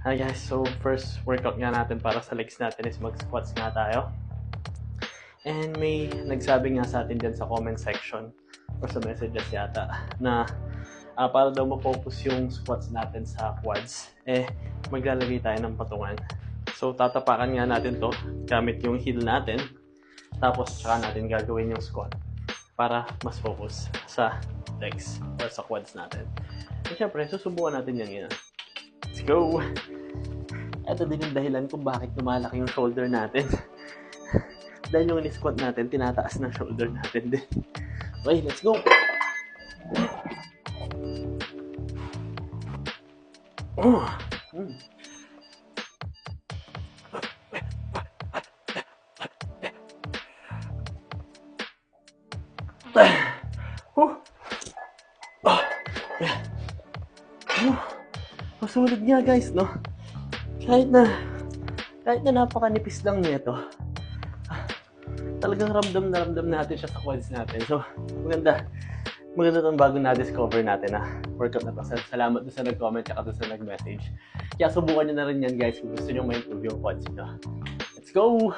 Hi guys, so first workout nga natin para sa legs natin is mag-squats nga tayo. And may nagsabi nga sa atin dyan sa comment section or sa messages yata na ah, para daw ma-focus yung squats natin sa quads, eh maglalagay tayo ng patungan. So tatapakan nga natin to gamit yung heel natin tapos tsaka natin gagawin yung squat para mas focus sa legs or sa quads natin. And syempre, susubukan natin yan ngayon. Let's go! Ito din yung dahilan kung bakit lumalaki yung shoulder natin. Dahil yung squat natin, tinataas ng shoulder natin din. Okay, let's go! Oh. Mm. Oh. Oh. Yeah. Oh. Masulit nga guys, no? Kahit na, kahit na napakanipis lang nito, talagang ramdam na ramdam natin siya sa quads natin. So, maganda. Maganda itong bago na-discover natin na workout na to. Sal- Salamat doon sa nag-comment at sa nag-message. Kaya subukan nyo na rin yan guys kung gusto nyo ma-improve yung quads nyo. Let's go!